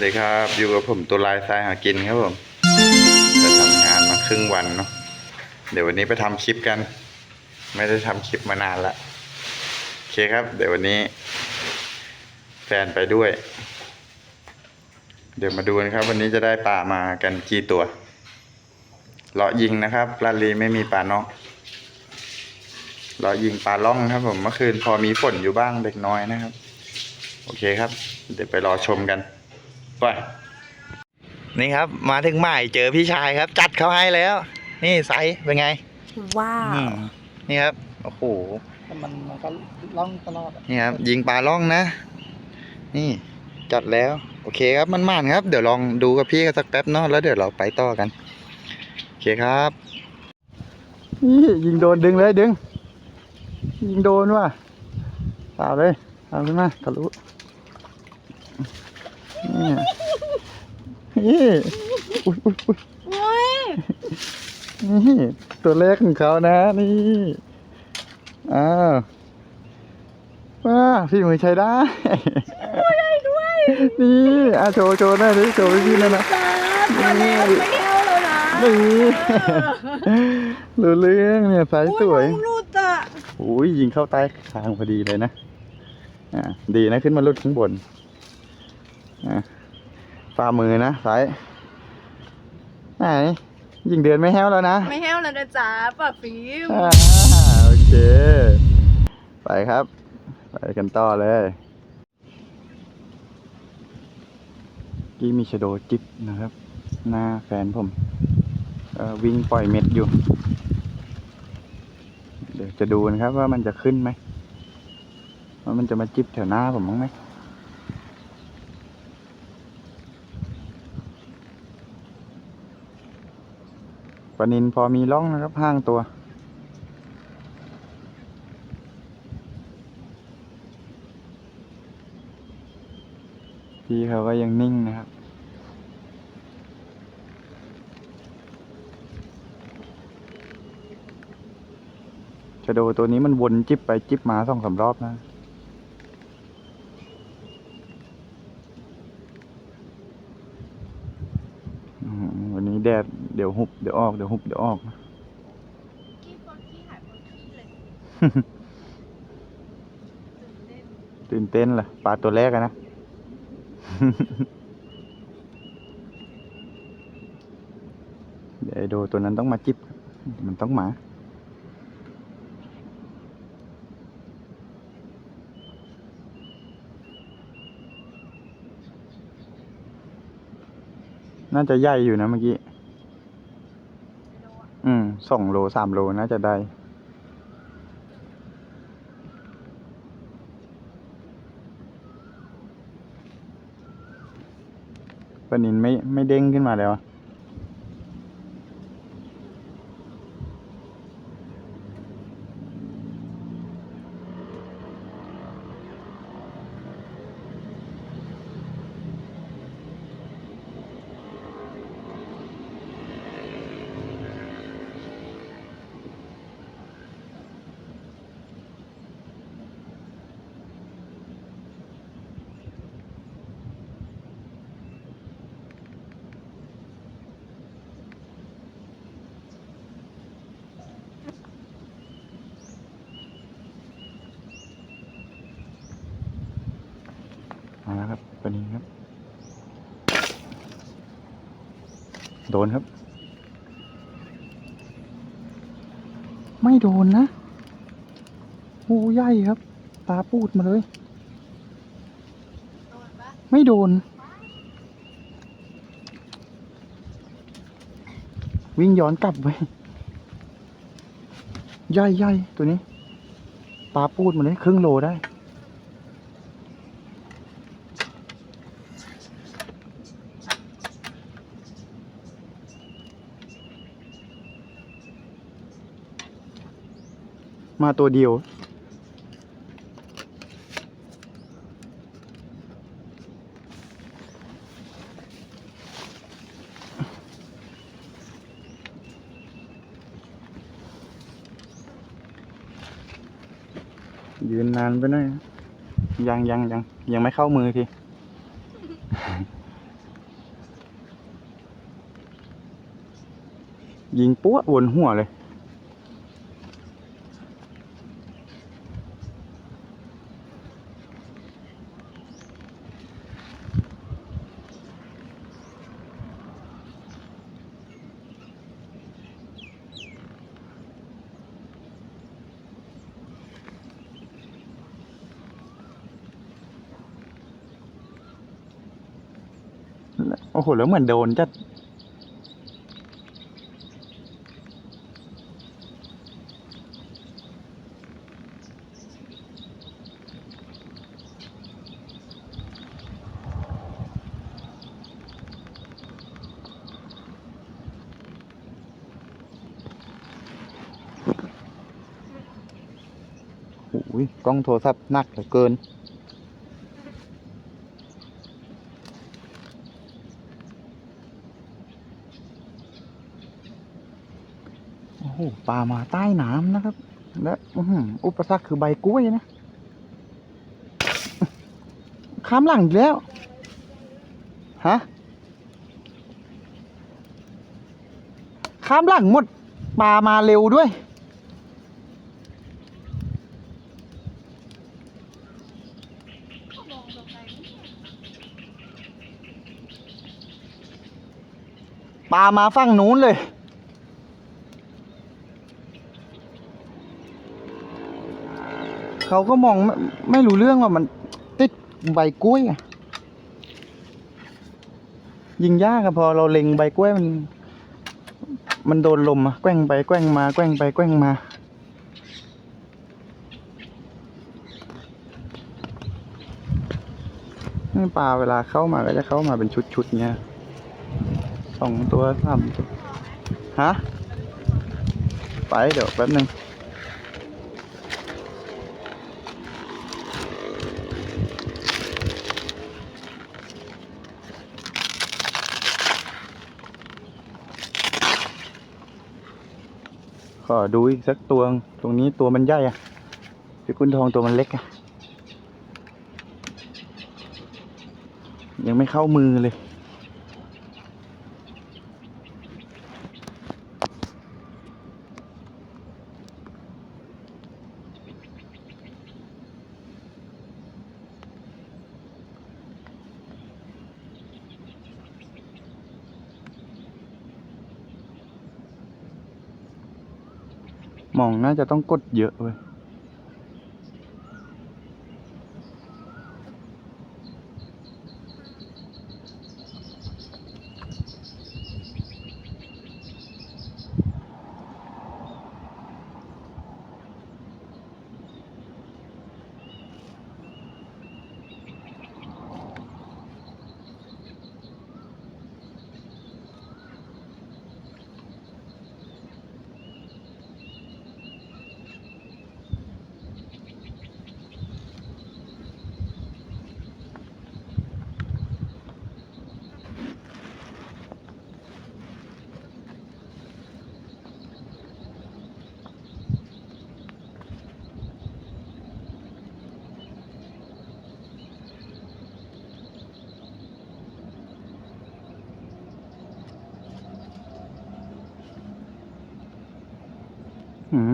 สดีครับ อยู่กับผมตัวลายทรายหากินครับผมไปทำงานมาครึ่งวันเนาะเดี๋ยววันนี้ไปทำคลิปกัน ไม่ได้ทำคลิปมานานละโอเคครับ เดี๋ยววันนี้ แฟนไปด้วย เดี๋ยวมาดูนะครับ วันนี้จะได้ปลามากันกี่ตัวเลาะยิงนะครับลาลีไม่มีปลานอกเลาะยิงปลาล่องครับ ผมเมื่อคืนพอมีฝนอยู่บ้างเล็กน้อยนะครับ โอเคครับ เดี๋ยวไปรอชมกัน ไปนี่ครับ มาถึงหมายเจอพี่ชายครับ จัดเขาให้แล้ว นี่ไซส์เป็นไง ว้าอืวมนี่ครับโอ้โหมันมันก็ล่องตลอดอะนี่ครับ ยิงปลาล่องนะ นี่จัดแล้ว โอเคครับมันม่านครับ เดี๋ยวลองดูกับพี่กันสักแป๊บเนาะแล้วเดี๋ยวเราไปต่อกันโอเคครับนี่ยิงโดนดึงเลยดึง ยิงโดนว่ะตามเลยตามขึ้นมาทะลุ นี่อุ้ยอุ้ยอุ้ยนี่ตัวแรกของเขานะ นี่อ้าวว้าพี่มือใช้ได้นี่อะโชว์โชว์หน่อยดิโชว์พี่ๆหนะนะจ้าตัวแรกไม่เอาแล้วนะนี่รู้เรื่องเนี่ยสายสวยโอ้ยยิงเข้าใต้คางพอดีเลยนะ อ่าดีนะขึ้นมาลุดข้างบน ฝ่ามือนะสายไหนยิงเดือนไม่แห้วแล้วนะ ไม่แห้วแล้วนะจ๊ะป้าฟิล์มอ่าโอเค ไปครับ ไปกันต่อเลยกี้มีชะโดจิบนะครับ หน้าแฟนผมเอ่อวิ่งปล่อยเม็ดอยู่ เดี๋ยวจะดูนะครับว่ามันจะขึ้นไหมว่ามันจะมาจิบแถวหน้าผมบ้างไหม ปลานินพอมีร่องนะครับห้างตัว พี่เขาก็ยังนิ่งนะครับชะโดตัวนี้มันวนจิบไปจิบมาสองสามรอบนะวันนี้แดด ดี๋ยวหุบเดี๋ยวออกเดี๋ยวหุบเดี๋ยวออกนะกี้คนขี้หายคนขี้เลยตื่นเต้นเหรอปลาตัวแรกอะนะ เดี๋ยวไอ้โดตัวนั้นต้องมาจิบครับมันต้องมา น่าจะใหญ่อยู่นะเมื่อกี้อืม สองโลสามโลน่าจะได้ ปนินไม่ไม่เด้งขึ้นมาแล้วอะมาแล้วครับปลานินครับ โดนครับ ไม่โดนนะโอ้ใหญ่ครับ ตาปูดมาเลย ไม่โดน วิ่งย้อนกลับไปใหญ่ใหญ่ตัวนี้ตาปูดมาเลย ครึ่งโลได้ มาตัวเดียว ยืนนานไปหน่อยยังยังยังยังไม่เข้ามือทียิงปั้ววนหัวเลย โอ้โห แล้วเหมือนโดนจัดโอ้ยกล้องโทรศัพท์หนักเหลือเกิน อ้ปลามาใต้น้ำนะครับ และอุปสรรคคือใบกล้วยนะข้ามหลังอีกแล้ว ฮะ ข้ามหลังหมด ปลามาเร็วด้วย ปลามาฝั่งนู้นเลย เขาก็มองไม่ไม่รู้เรื่องว่ามันติดใบกล้วยอะยิงยากอะพอเราเล็งใบกล้วยมัน มันโดนลมอะแกว่งไปแกว่งมาแกว่งไปแกว่งมาปลาเวลาเข้ามาก็จะเข้ามาเป็นชุดๆเงี้ยสองตัวสามตัวฮะ ไปเดี๋ยวแป๊บนึง ก็ดูอีกสักตัวตรงนี้ตัวมันใหญ่อะพี่คุณทองตัวมันเล็กอะยังไม่เข้ามือเลย มองน่าจะต้องกดเยอะเว้ย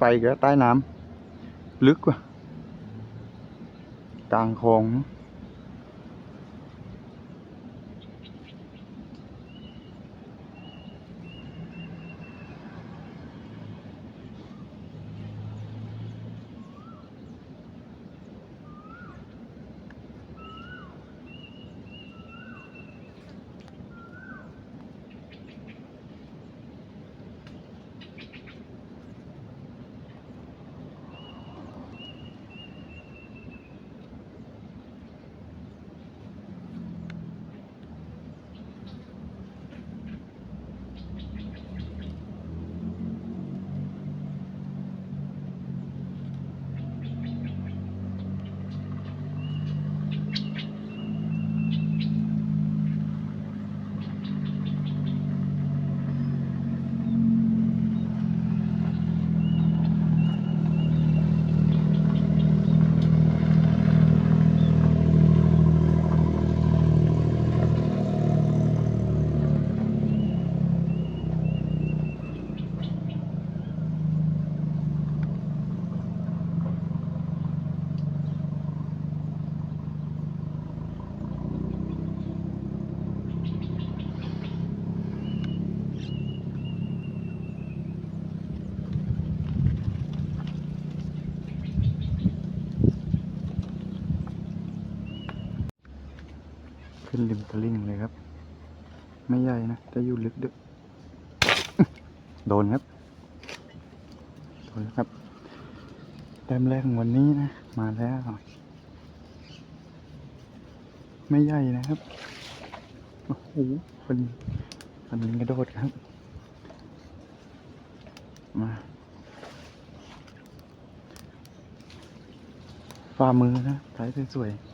ไปก็ใต้น้ำลึกว่ะกลางคลอง ริมตลิ่งเลยครับ ไม่ใหญ่นะแต่อยู่ลึกดึกโดนครับโดนครับแต้มแรกของวันนี้นะ มาแล้ว ไม่ใหญ่นะครับโอ้โหเป็นเป็นกระโดดครับ มาฝ่ามือนะสายสวยๆ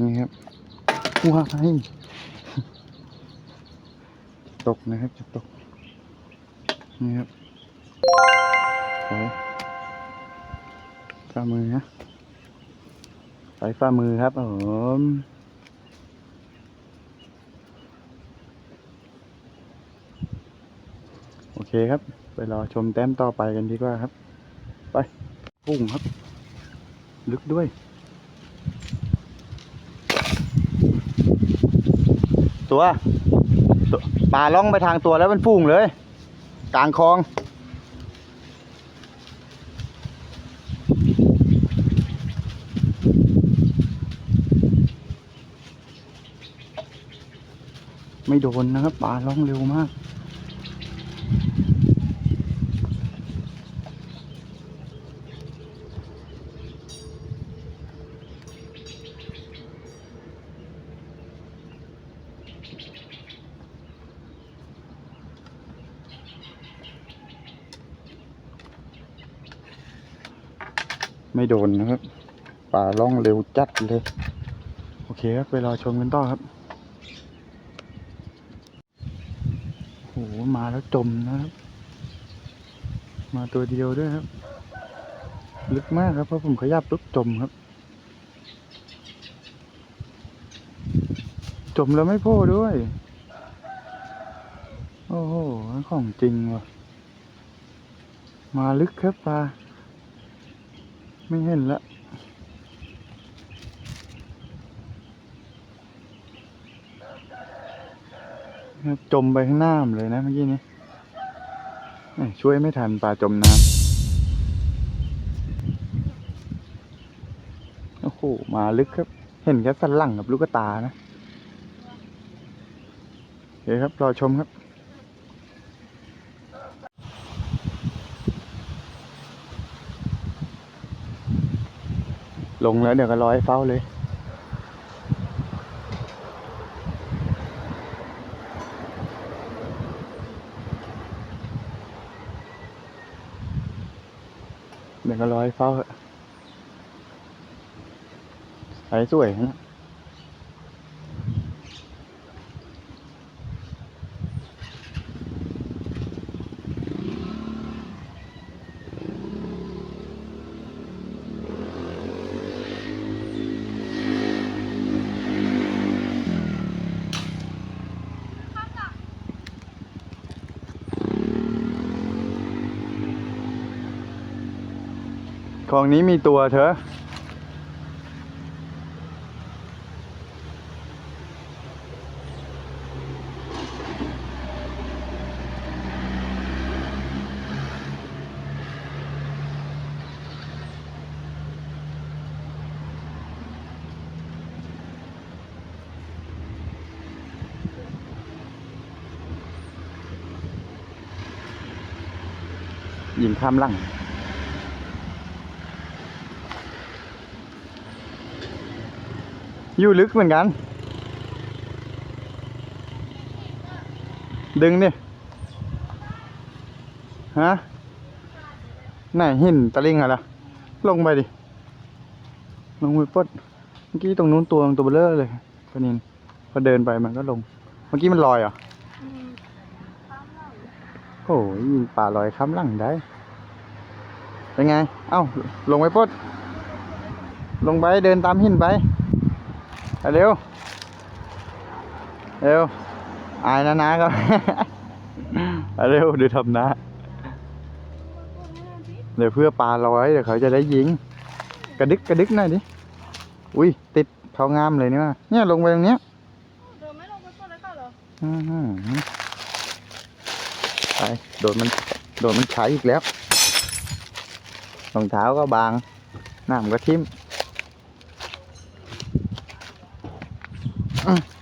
นี่ครับว้ายตกนะครับจะตก นี่ครับโอ้ฝ่ามือนะใส่ฝ่ามือครับผมโอเคครับ ไปรอชมแต้มต่อไปกันดีกว่าครับ ไป พุ่งครับ ลึกด้วย ตัวตัวปลาล่องไปทางตัวแล้วมันพุ่งเลย กลางคลอง ไม่โดนนะครับปลาล่องเร็วมาก ไม่โดนนะครับปลาล่องเร็วจัดเลย โอเคครับ ไปรอชมกันต่อครับโอ้โหมาแล้วจมนะครับ มาตัวเดียวด้วยครับ ลึกมากครับเพราะผมขยับปุ๊บจมครับ จมแล้วไม่โผล่ด้วย โอ้โห ของจริงว่ะ มาลึกครับปลา ไม่เห็นละจมไปข้างหน้ามเลยนะเมื่อกี้นี้ช่วยไม่ทันปลาจมน้ำโอ้โหมาลึกครับ เห็นแค่สันหลังกับลูกตานะโอเคครับ รอชมครับ ลงแล้วเดี๋ยวก็ร้อยเฝ้าเลย เดี๋ยวก็ร้อยเฝ้าเถอะใส่สวยนะ ของนี้มีตัวเธอยิงข้ามหลัง อยู่ลึกเหมือนกัน ดึงดิฮะไหนหินตะลิงอะไรลงไปดิ ลงไปปดเมื่อกี้ตรงนู้นตัวตัวเบลอเลยปนินพอเดินไปมันก็ลง เมื่อกี้มันลอยเหรออืมข้ามหลังโอ้ยป่าลอยค้ำหลังได้ เป็นไง เอ้า ลงไปปดลงไปเดินตามหินไป เร็ว เร็ว อายนะนะครับไปเร็วดูทำนะ เดี๋ยวเพื่อปลาลอยเดี๋ยวเขาจะได้ยิง กระดึกกระดึกหน่อยดิ อุ้ยติดเขางามเลยนี่ว่าเนี่ยลงไปตรงเนี้ยอื้อหือไปโดนมันโดนมันใช้อีกแล้วรองเท้าก็บางน้ามก็ทิ่ม อื้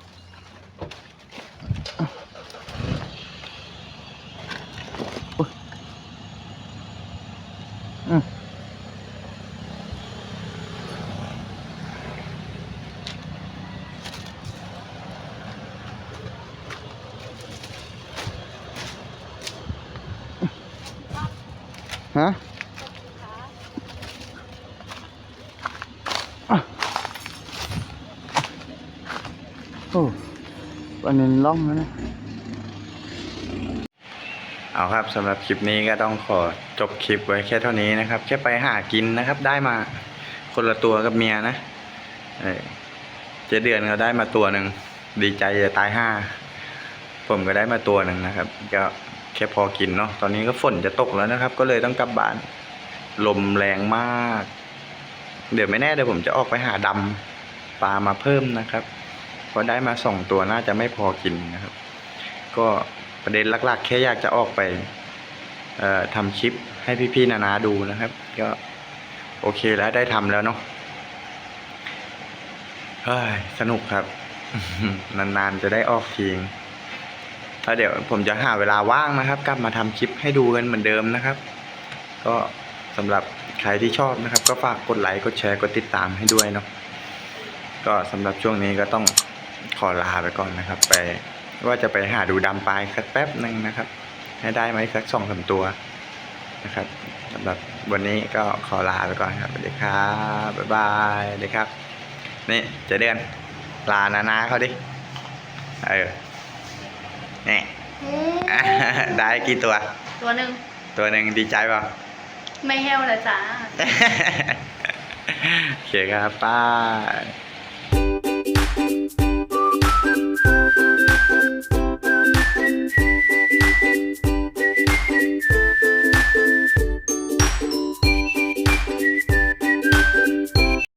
โอ้วันนี้ล่องแล้วนะ เอาครับสำหรับคลิปนี้ก็ต้องขอจบคลิปไว้แค่เท่านี้นะครับ แค่ไปหากินนะครับ ได้มาคนละตัวกับเมียนะเจ๊เดือนเขาได้มาตัวหนึ่งดีใจจะตายห้าผมก็ได้มาตัวหนึ่งนะครับ ก็แค่พอกินเนาะตอนนี้ก็ฝนจะตกแล้วนะครับ ก็เลยต้องกลับบ้าน ลมแรงมาก เดี๋ยวไม่แน่เดี๋ยวผมจะออกไปหาดำปลามาเพิ่มนะครับ พราได้มาสองตัวน่าจะไม่พอกินนะครับ ก็ประเด็นหลักๆ แค่อยากจะออกไปทำคลิปให้พี่ๆนานาดูนะครับ ก็โอเคแล้วได้ทำแล้วเนาะเฮ้ยสนุกครับ นานๆจะได้ออกทีงแล้วเดี๋ยวผมจะหาเวลาว่างนะครับ กลับมาทำคลิปให้ดูกันเหมือนเดิมนะครับ ก็สำหรับใครที่ชอบนะครับ ก็ฝากกดไลค์กดแชร์กดติดตามให้ด้วยเนาะก็สำหรับช่วงนี้ก็ต้อง ขอลาไปก่อนนะครับ ไปว่าจะไปหาดูดำปลายสักแป๊บหนึ่งนะครับ ให้ได้ไหมสักสองสามตัวนะครับสำหรับวันนี้ก็ขอลาไปก่อนครับสวัสดีครับบ๊ายบายสวัสดีครับ นี่เจะเดือนลานานาเขาดิเออนี่ได้กี่ตัว ตัวหนึ่งตัวหนึ่งดีใจเปล่าไม่แห้วเลยจ้าโอเคครับป้าย